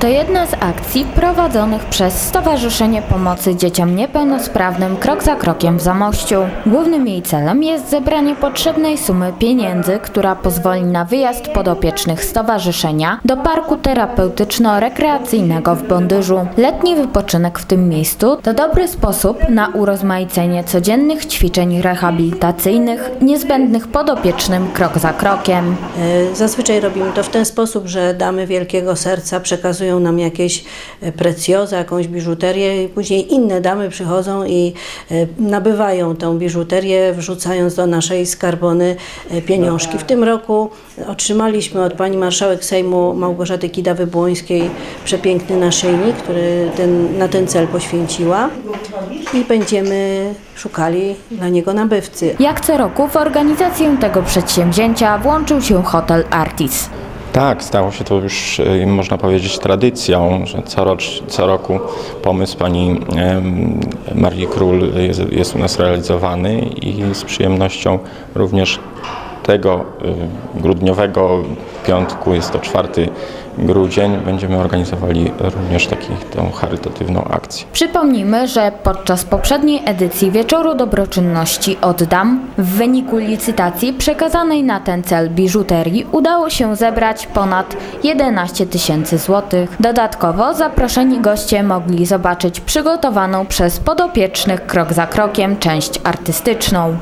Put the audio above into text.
To jedna z akcji prowadzonych przez Stowarzyszenie Pomocy Dzieciom Niepełnosprawnym Krok za Krokiem w Zamościu. Głównym jej celem jest zebranie potrzebnej sumy pieniędzy, która pozwoli na wyjazd podopiecznych stowarzyszenia do parku terapeutyczno-rekreacyjnego w Bondyżu. Letni wypoczynek w tym miejscu to dobry sposób na urozmaicenie codziennych ćwiczeń rehabilitacyjnych niezbędnych podopiecznym krok za krokiem. E, Zazwyczaj robimy to w ten sposób, że damy wielkiego serca przekazują nam jakieś e, precjozy, jakąś biżuterię i później inne damy przychodzą i e, nabywają tą biżuterię, wrzucając do naszej skarbony e, pieniążki. W tym roku otrzymaliśmy od pani marszałek Sejmu Małgorzaty Kidawy-Błońskiej przepiękny naszyjnik, który ten, na ten cel poświęciła i będziemy szukali dla niego nabywcy. Jak co roku w organizację tego przedsięwzięcia włączył się hotel Artis. Tak, stało się to już, e, można powiedzieć, tradycją, że co, rocz, co roku pomysł pani Marii Król jest, jest u nas realizowany i z przyjemnością również tego y, grudniowego piątku, jest to 4 grudzień, będziemy organizowali również taki, tą charytatywną akcję. Przypomnijmy, że podczas poprzedniej edycji Wieczoru Dobroczynności Oddam w wyniku licytacji przekazanej na ten cel biżuterii udało się zebrać ponad 11 tysięcy złotych. Dodatkowo zaproszeni goście mogli zobaczyć przygotowaną przez podopiecznych krok za krokiem część artystyczną.